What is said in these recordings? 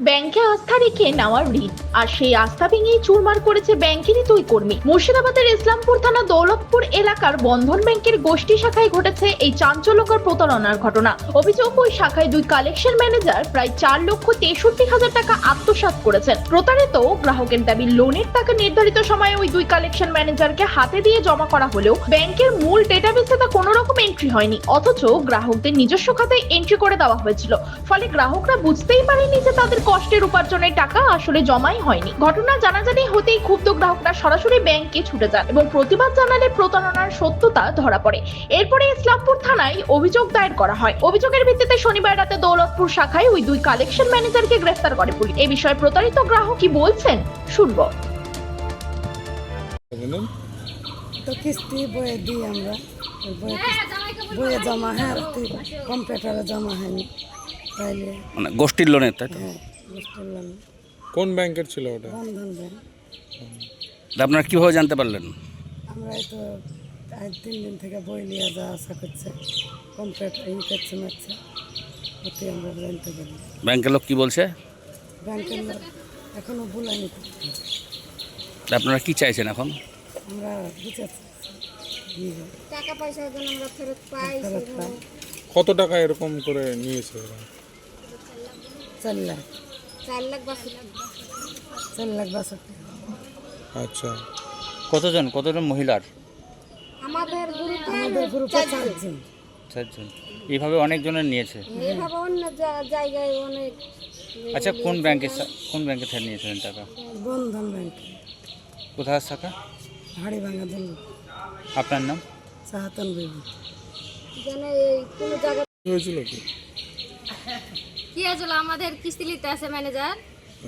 ব্যাংকে আস্থা রেখে নেওয়ার ঋণ। আর সেই আস্থা ভেঙেই চুরমার করেছে ব্যাংকেরই দুই কর্মী। মুর্শিদাবাদের ইসলামপুর থানা দৌলতপুর এলাকার বন্ধন ব্যাংকের গোষ্ঠী শাখায় ঘটেছে এই চাঞ্চল্যকর প্রতারণার ঘটনা। অভিযোগ ওই শাখায় দুই কালেকশন ম্যানেজার প্রায় চার লক্ষ তেষট্টি হাজার টাকা আত্মসাৎ করেছেন। প্রতারিত গ্রাহকের দাবি, লোনের টাকা নির্ধারিত সময়ে ওই দুই কালেকশন ম্যানেজারকে হাতে দিয়ে জমা করা হলেও ব্যাংকের মূল ডেটাবেসে তা কোনো রকম এন্ট্রি হয়নি। অথচ গ্রাহকদের নিজস্ব খাতায় এন্ট্রি করে দেওয়া হয়েছিল। ফলে গ্রাহকরা বুঝতেই পারেনি যে তাদের কষ্টের উপার্জনের টাকা আসলে জমাই হয়নি। ঘটনা জানাজানি হতেই ক্ষুব্ধ গ্রাহকরা সরাসরি ব্যাংকে ছুটে যান এবং প্রতিবাদ জানালে প্রতারণার সত্যতা ধরা পড়ে। এরপরে ইসলামপুর থানায় অভিযোগ দায়ের করা হয়। অভিযোগের ভিত্তিতে শনিবার রাতে দৌলতপুর শাখায় ওই দুই কালেকশন ম্যানেজারকে গ্রেফতার করে পুলিশ। এ বিষয়ে প্রতারিত গ্রাহক কি বলছেন শুনব। বলুন তো কিস্তি বয়ে দিই আমরা। বয়ে জমা হ্যাঁ কম্পিউটারে জমা হয়নি তাইলে মানে গোষ্ঠীর লোনের তাই তো? হ্যাঁ। কোন ব্যাংকের ছিল ওটা? বন্ধন ব্যাংক তা আপনারা কীভাবে জানতে পারলেন? আমরা এই তো আজ তিন দিন থেকে বই নিয়ে যাওয়া আসা করছে কম্পিউটার ই করছে মারছে ওতে আমরা জানতে পারি। ব্যাংকের লোক কী বলছে? ব্যাংকের লোক এখনও তা আপনারা কী চাইছেন এখন? আমরা টাকা পয়সা যেন আমরা ফেরত পাই ফেরত পাই। কত টাকা এরকম করে নিয়েছে ওরা? চার লাখ। চার লাখ বাষট্টি। আচ্ছা। কতজন? কতজন মহিলার? আমাদের গ্রুপে আমাদের গ্রুপে চারজন। চারজন। এইভাবে অনেকজনের নিয়েছে? এভাবে অন্য জায়গায় অনেক আচ্ছা কোন ব্যাংকে কোন ব্যাংকে থেকে নিয়েছিলেন টাকা? বন্ধন ব্যাংকে। কোথায় টাকা হাড়ি ভাঙা দিল আপনার নাম? বিবি। যেন এই কোনো জায়গা হয়েছিল কি? কি হয়েছিল আমাদের কিস্তি নিতে আছে ম্যানেজার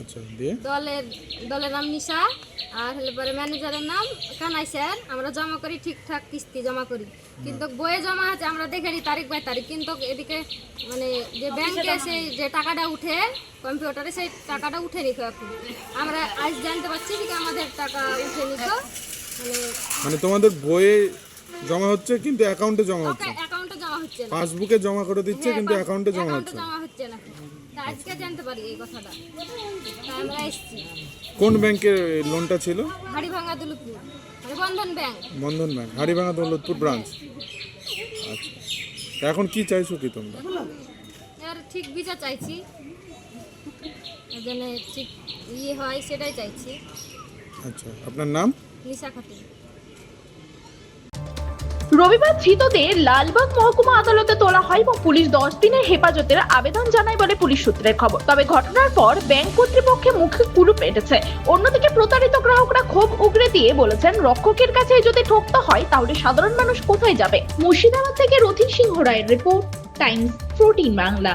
আচ্ছা দিয়ে? দলের দলের নাম নিশা আর হলে পরে ম্যানেজারের নাম কানাই স্যার। আমরা জমা করি ঠিকঠাক কিস্তি জমা করি। কিন্তু বইয়ে জমা আছে আমরা দেখে নিই তারিখ বাই তারিখ। কিন্তু এদিকে মানে যে ব্যাংকে সেই যে টাকাটা উঠে কম্পিউটারে সেই টাকাটা উঠে নিত এখন আমরা আজ জানতে পারছি যে আমাদের টাকা উঠে নিত। মানে মানে তোমাদের বইয়ে জমা হচ্ছে কিন্তু অ্যাকাউন্টে জমা হচ্ছে? অ্যাকাউন্টে জমা হচ্ছে পাসবুকে জমা করে দিচ্ছে কিন্তু অ্যাকাউন্টে জমা হচ্ছে না। জমা হচ্ছে না। আজকে জানতে পারি এই কথাটা। আমরা এসেছি। কোন ব্যাংকের লোনটা ছিল? হাড়ি ভাঙা দুলুপুর মানে বন্ধন ব্যাংক। বন্ধন ব্যাংক হাড়িভাঙা দৌলতপুর ব্রাঞ্চ আচ্ছা। এখন কি চাইছো কি তোমরা? এর ঠিক বিচার চাইছি। যেন ঠিক ইয়ে হয় সেটাই চাইছি। আচ্ছা আপনার নাম? নিশা খাতুন। রবিবার ধৃতদের লালবাগ মহকুমা আদালতে তোলা হয় এবং পুলিশ দশ দিনের হেফাজতের আবেদন জানায় বলে পুলিশ সূত্রের খবর। তবে ঘটনার পর ব্যাংক কর্তৃপক্ষের মুখে কুলু পেটেছে। অন্যদিকে প্রতারিত গ্রাহকরা ক্ষোভ উগরে দিয়ে বলেছেন, রক্ষকের কাছে যদি ঠকতে হয়, তাহলে সাধারণ মানুষ কোথায় যাবে? মুর্শিদাবাদ থেকে রথিন সিংহ রায়ের রিপোর্ট, টাইমস ফোরটিন বাংলা।